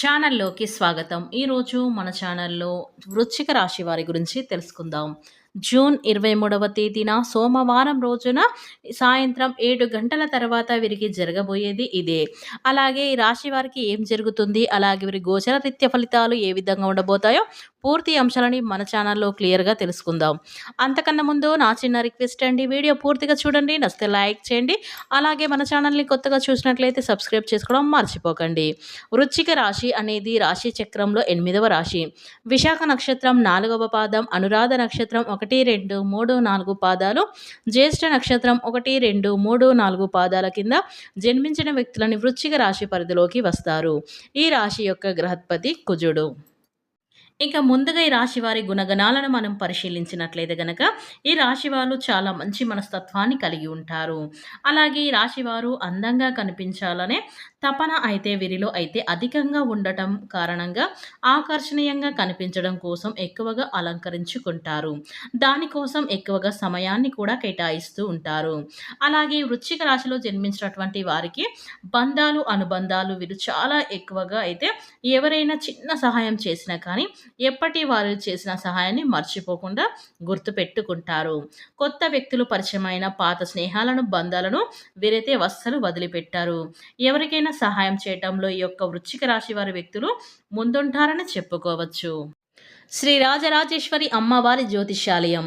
ఛానల్లోకి స్వాగతం. ఈరోజు మన ఛానల్లో వృశ్చిక రాశి వారి గురించి తెలుసుకుందాం. జూన్ ఇరవై మూడవ తేదీన సోమవారం రోజున సాయంత్రం ఏడు గంటల తర్వాత వీరికి జరగబోయేది ఇదే. అలాగే ఈ రాశి వారికి ఏం జరుగుతుంది? అలాగే వీరి గోచర రీత్య ఫలితాలు ఏ విధంగా ఉండబోతాయో పూర్తి అంశాలని మన ఛానల్లో క్లియర్గా తెలుసుకుందాం. అంతకన్నా ముందు నా చిన్న రిక్వెస్ట్ అండి. వీడియో పూర్తిగా చూడండి నచ్చితే లైక్ చేయండి. అలాగే మన ఛానల్ని కొత్తగా చూసినట్లయితే సబ్స్క్రైబ్ చేసుకోవడం మర్చిపోకండి. వృచ్చిక రాశి అనేది రాశి చక్రంలో ఎనిమిదవ రాశి. విశాఖ నక్షత్రం నాలుగవ పాదం అనురాధ నక్షత్రం ఒకటి రెండు మూడు నాలుగు పాదాలు జ్యేష్ఠ నక్షత్రం ఒకటి రెండు మూడు నాలుగు పాదాల కింద జన్మించిన వ్యక్తులని వృచ్చిక రాశి పరిధిలోకి వస్తారు. ఈ రాశి యొక్క గ్రహత్పతి కుజుడు. ఇక ముందుగా ఈ రాశి వారి గుణగణాలను మనం పరిశీలించినట్లయితే గనక ఈ రాశి వాళ్ళు చాలా మంచి మనస్తత్వాన్ని కలిగి ఉంటారు. అలాగే ఈ రాశి వారు అందంగా కనిపించాలనే తపన అయితే వీరిలో అయితే అధికంగా ఉండటం కారణంగా ఆకర్షణీయంగా కనిపించడం కోసం ఎక్కువగా అలంకరించుకుంటారు. దానికోసం ఎక్కువగా సమయాన్ని కూడా కేటాయిస్తూ ఉంటారు. అలాగే వృశ్చిక రాశిలో జన్మించినటువంటి వారికి బంధాలు అనుబంధాలు వీరు చాలా ఎక్కువగా అయితే ఎవరైనా చిన్న సహాయం చేసినా కానీ ఎప్పటి వారు చేసిన సహాయాన్ని మర్చిపోకుండా గుర్తుపెట్టుకుంటారు. కొత్త వ్యక్తులు పరిచయమైన పాత స్నేహాలను బంధాలను వీరైతే వస్తలు వదిలిపెట్టారు. ఎవరికైనా సహాయం చేయటంలో ఈ యొక్క వృచ్చిక రాశి వారి వ్యక్తులు ముందుంటారని చెప్పుకోవచ్చు. శ్రీ రాజరాజేశ్వరి అమ్మవారి జ్యోతిషాలయం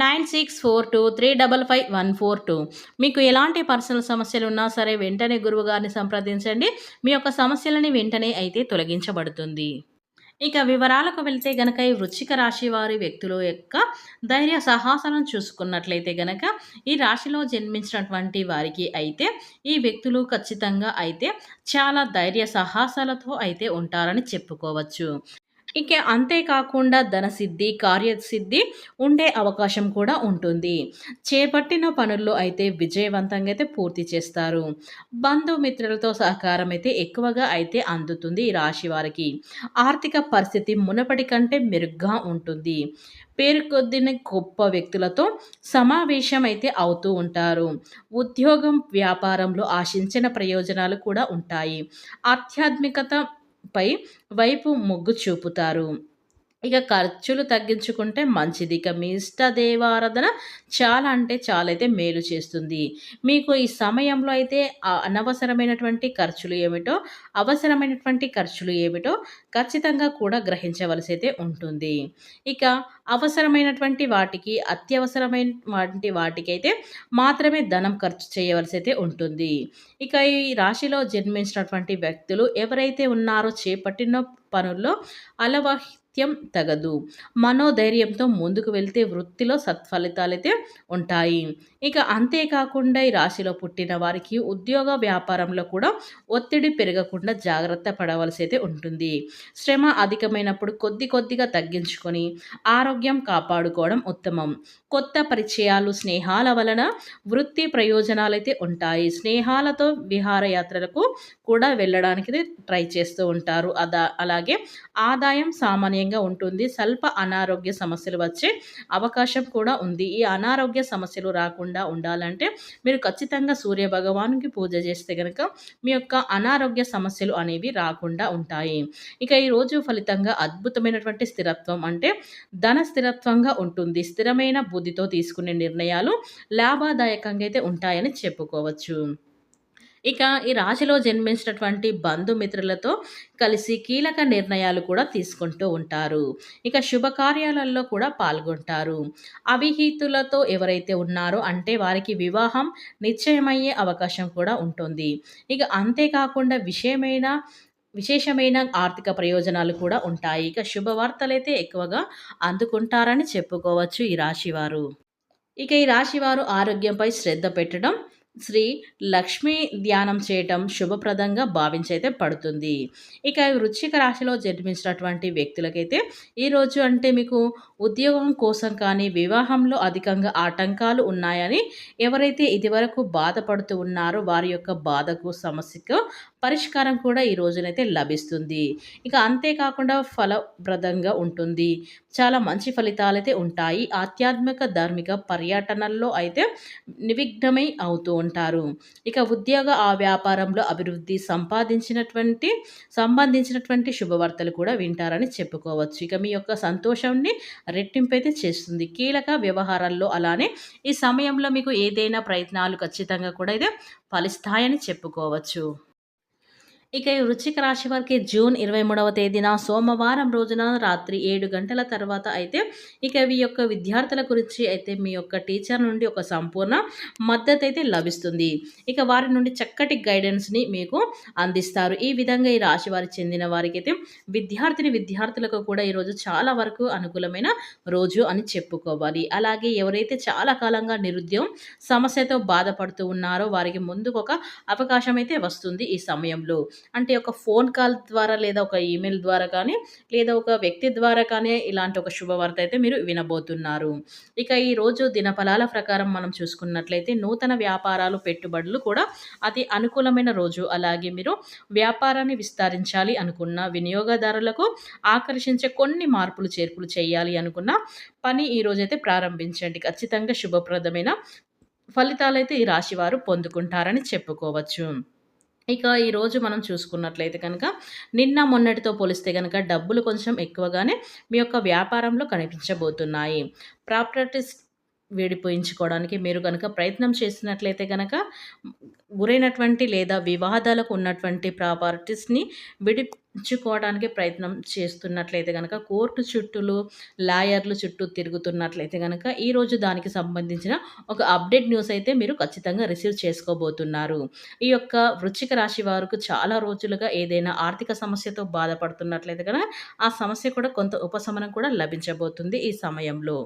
nine six four two three double five one four two. మీకు ఎలాంటి పర్సనల్ సమస్యలు ఉన్నా సరే వెంటనే గురువు గారిని సంప్రదించండి. మీ యొక్క సమస్యలని వెంటనే అయితే తొలగించబడుతుంది. ఇక వివరాలకు వెళ్తే గనక ఈ వృచ్చిక రాశి వారి వ్యక్తుల యొక్క ధైర్య సాహసాలను చూసుకున్నట్లయితే గనక ఈ రాశిలో జన్మించినటువంటి వారికి అయితే ఈ వ్యక్తులు ఖచ్చితంగా అయితే చాలా ధైర్య సాహసాలతో అయితే ఉంటారని చెప్పుకోవచ్చు. ఇక అంతేకాకుండా ధనసిద్ధి కార్యసిద్ధి ఉండే అవకాశం కూడా ఉంటుంది. చేపట్టిన పనుల్లో అయితే విజయవంతంగా అయితే పూర్తి చేస్తారు. బంధుమిత్రులతో సహకారం అయితే ఎక్కువగా అయితే అందుతుంది ఈ రాశి వారికి. ఆర్థిక పరిస్థితి మునపటి కంటే మెరుగ్గా ఉంటుంది. పేరుకొద్దిన గొప్ప వ్యక్తులతో సమావేశం అయితే అవుతూ ఉంటారు. ఉద్యోగం వ్యాపారంలో ఆశించిన ప్రయోజనాలు కూడా ఉంటాయి. ఆధ్యాత్మికత పై వైపు మొగ్గు చూపుతారు. ఇక ఖర్చులు తగ్గించుకుంటే మంచిది. ఇక మీ ఇష్ట దేవారాధన చాలా అంటే చాలా అయితే మేలు చేస్తుంది. మీకు ఈ సమయంలో అయితే అనవసరమైనటువంటి ఖర్చులు ఏమిటో అవసరమైనటువంటి ఖర్చులు ఏమిటో ఖచ్చితంగా కూడా గ్రహించవలసి అయితే ఉంటుంది. ఇక అవసరమైనటువంటి వాటికి అత్యవసరమైన వాటికైతే మాత్రమే ధనం ఖర్చు చేయవలసి అయితే ఉంటుంది. ఇక ఈ రాశిలో జన్మించినటువంటి వ్యక్తులు ఎవరైతే ఉన్నారో చేపట్టిన పనుల్లో అలవాహి నిత్యం తగదు. మనోధైర్యంతో ముందుకు వెళ్తే వృత్తిలో సత్ఫలితాలైతే ఉంటాయి. ఇక అంతేకాకుండా ఈ రాశిలో పుట్టిన వారికి ఉద్యోగ వ్యాపారంలో కూడా ఒత్తిడి పెరగకుండా జాగ్రత్త పడవలసి అయితే ఉంటుంది. శ్రమ అధికమైనప్పుడు కొద్ది కొద్దిగా తగ్గించుకొని ఆరోగ్యం కాపాడుకోవడం ఉత్తమం. కొత్త పరిచయాలు స్నేహాల వలన వృత్తి ప్రయోజనాలు అయితే ఉంటాయి. స్నేహాలతో విహారయాత్రలకు కూడా వెళ్ళడానికి ట్రై చేస్తూ ఉంటారు. అదా అలాగే ఆదాయం సామాన్య సామాన్యంగా ఉంటుంది. స్వల్ప అనారోగ్య సమస్యలు వచ్చే అవకాశం కూడా ఉంది. ఈ అనారోగ్య సమస్యలు రాకుండా ఉండాలంటే మీరు ఖచ్చితంగా సూర్య భగవానుకి పూజ చేస్తే కనుక మీ యొక్క అనారోగ్య సమస్యలు అనేవి రాకుండా ఉంటాయి. ఇక ఈరోజు ఫలితంగా అద్భుతమైనటువంటి స్థిరత్వం అంటే ధన స్థిరత్వంగా ఉంటుంది. స్థిరమైన బుద్ధితో తీసుకునే నిర్ణయాలు లాభదాయకంగా అయితే ఉంటాయని చెప్పుకోవచ్చు. ఇక ఈ రాశిలో జన్మించినటువంటి బంధుమిత్రులతో కలిసి కీలక నిర్ణయాలు కూడా తీసుకుంటూ ఉంటారు. ఇక శుభకార్యాలలో కూడా పాల్గొంటారు. అవిహితులతో ఎవరైతే ఉన్నారో అంటే వారికి వివాహం నిశ్చయమయ్యే అవకాశం కూడా ఉంటుంది. ఇక అంతేకాకుండా విషయమైన విశేషమైన ఆర్థిక ప్రయోజనాలు కూడా ఉంటాయి. ఇక శుభవార్తలైతే ఎక్కువగా అందుకుంటారని చెప్పుకోవచ్చు ఈ రాశివారు. ఇక ఈ రాశివారు ఆరోగ్యంపై శ్రద్ధ పెట్టడం శ్రీ లక్ష్మీ ధ్యానం చేయటం శుభప్రదంగా భావించైతే పడుతుంది. ఇక వృశ్చిక రాశిలో జన్మించినటువంటి వ్యక్తులకైతే ఈరోజు అంటే మీకు ఉద్యోగం కోసం కానీ వివాహంలో అధికంగా ఆటంకాలు ఉన్నాయని ఎవరైతే ఇదివరకు బాధపడుతూ ఉన్నారో వారి యొక్క బాధకు సమస్యకు పరిష్కారం కూడా ఈ రోజునైతే లభిస్తుంది. ఇక అంతేకాకుండా ఫలప్రదంగా ఉంటుంది. చాలా మంచి ఫలితాలైతే ఉంటాయి. ఆధ్యాత్మిక ధార్మిక పర్యటనల్లో అయితే నివిఘ్నమై అవుతూ ఉంటారు. ఇక ఉద్యోగ ఆ వ్యాపారంలో అభివృద్ధి సంపాదించినటువంటి సంబంధించినటువంటి శుభవార్తలు కూడా వింటారని చెప్పుకోవచ్చు. ఇక మీ యొక్క సంతోషాన్ని రెట్టింపు అయితే చేస్తుంది. కీలక వ్యవహారాల్లో అలానే ఈ సమయంలో మీకు ఏదైనా ప్రయత్నాలు ఖచ్చితంగా కూడా అయితే ఫలిస్తాయని చెప్పుకోవచ్చు. ఇక ఈ వృశ్చిక రాశి వారికి జూన్ ఇరవై మూడవ తేదీన సోమవారం రోజున రాత్రి ఏడు గంటల తర్వాత అయితే ఇక ఈ యొక్క విద్యార్థుల గురించి అయితే మీ యొక్క టీచర్ నుండి ఒక సంపూర్ణ మద్దతు అయితే లభిస్తుంది. ఇక వారి నుండి చక్కటి గైడెన్స్ని మీకు అందిస్తారు. ఈ విధంగా ఈ రాశి వారికి చెందిన వారికి అయితే విద్యార్థిని విద్యార్థులకు కూడా ఈరోజు చాలా వరకు అనుకూలమైన రోజు అని చెప్పుకోవాలి. అలాగే ఎవరైతే చాలా కాలంగా నిరుద్యోగం సమస్యతో బాధపడుతూ ఉన్నారో వారికి ముందుకు ఒక అవకాశం అయితే వస్తుంది ఈ సమయంలో. అంటే ఒక ఫోన్ కాల్ ద్వారా లేదా ఒక ఈమెయిల్ ద్వారా కానీ లేదా ఒక వ్యక్తి ద్వారా కానీ ఇలాంటి ఒక శుభవార్త అయితే మీరు వినబోతున్నారు. ఇక ఈరోజు దినఫలాల ప్రకారం మనం చూసుకున్నట్లయితే నూతన వ్యాపారాలు పెట్టుబడులు కూడా అతి అనుకూలమైన రోజు. అలాగే మీరు వ్యాపారాన్ని విస్తరించాలి అనుకున్న వినియోగదారులకు ఆకర్షించే కొన్ని మార్పులు చేర్పులు చేయాలి అనుకున్న పని ఈరోజైతే ప్రారంభించండి. ఖచ్చితంగా శుభప్రదమైన ఫలితాలైతే ఈ రాశి వారు పొందుకుంటారని చెప్పుకోవచ్చు. ఇక ఈరోజు మనం చూసుకున్నట్లయితే కనుక నిన్న మొన్నటితో పోలిస్తే కనుక డబ్బులు కొంచెం ఎక్కువగానే మీ యొక్క వ్యాపారంలో కనిపించబోతున్నాయి. ప్రాపర్టీస్ విడిపోయించుకోవడానికి మీరు కనుక ప్రయత్నం చేసినట్లయితే కనుక గురైనటువంటి లేదా వివాదాలకు ఉన్నటువంటి ప్రాపర్టీస్ని విడిపించుకోవడానికి ప్రయత్నం చేస్తున్నట్లయితే కనుక కోర్టు చుట్టూలు లాయర్లు చుట్టూ తిరుగుతున్నట్లయితే కనుక ఈరోజు దానికి సంబంధించిన ఒక అప్డేట్ న్యూస్ అయితే మీరు ఖచ్చితంగా రిసీవ్ చేసుకోబోతున్నారు. ఈ యొక్క వృచ్చిక రాశి వారికి చాలా రోజులుగా ఏదైనా ఆర్థిక సమస్యతో బాధపడుతున్నట్లయితే కనుక ఆ సమస్య కూడా కొంత ఉపశమనం కూడా లభించబోతుంది ఈ సమయంలో.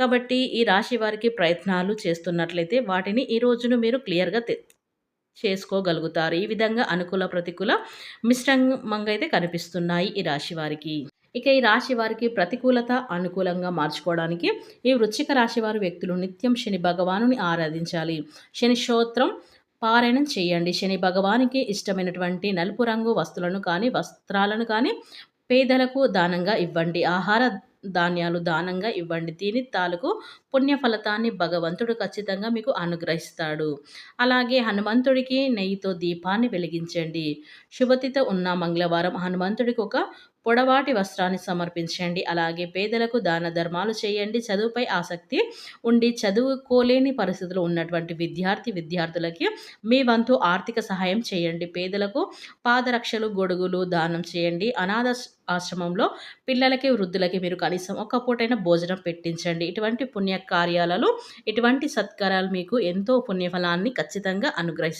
కాబట్టి ఈ రాశి వారికి ప్రయత్నాలు చేస్తున్నట్లయితే వాటిని ఈ రోజును మీరు క్లియర్గా చేసుకోగలుగుతారు. ఈ విధంగా అనుకూల ప్రతికూల మిశ్రమంగా అయితే కనిపిస్తున్నాయి ఈ రాశి వారికి. ఇక ఈ రాశి వారికి ప్రతికూలత అనుకూలంగా మార్చుకోవడానికి ఈ వృచ్చిక రాశి వారి వ్యక్తులు నిత్యం శని భగవానుని ఆరాధించాలి. శని స్తోత్రం పారాయణం చేయండి. శని భగవానికి ఇష్టమైనటువంటి నలుపు రంగు వస్తువులను కానీ వస్త్రాలను కానీ పేదలకు దానంగా ఇవ్వండి. ఆహార ధాన్యాలు దానంగా ఇవ్వండి. దీని తాలూకు పుణ్య ఫలితాన్ని భగవంతుడు ఖచ్చితంగా మీకు అనుగ్రహిస్తాడు. అలాగే హనుమంతుడికి నెయ్యితో దీపాన్ని వెలిగించండి. శుభతితో ఉన్న మంగళవారం హనుమంతుడికి ఒక పొడవాటి వస్త్రాన్ని సమర్పించండి. అలాగే పేదలకు దాన ధర్మాలు చేయండి. చదువుపై ఆసక్తి ఉండి చదువుకోలేని పరిస్థితులు ఉన్నటువంటి విద్యార్థి విద్యార్థులకి మీ వంతు ఆర్థిక సహాయం చేయండి. పేదలకు పాదరక్షలు గొడుగులు దానం చేయండి. అనాథ ఆశ్రమంలో పిల్లలకి వృద్ధులకి మీరు కనీసం ఒక పూటైన భోజనం పెట్టించండి. ఇటువంటి పుణ్య కార్యాలలో ఇటువంటి సత్కారాలు మీకు ఎంతో పుణ్యఫలాన్ని ఖచ్చితంగా అనుగ్రహిస్తాయి.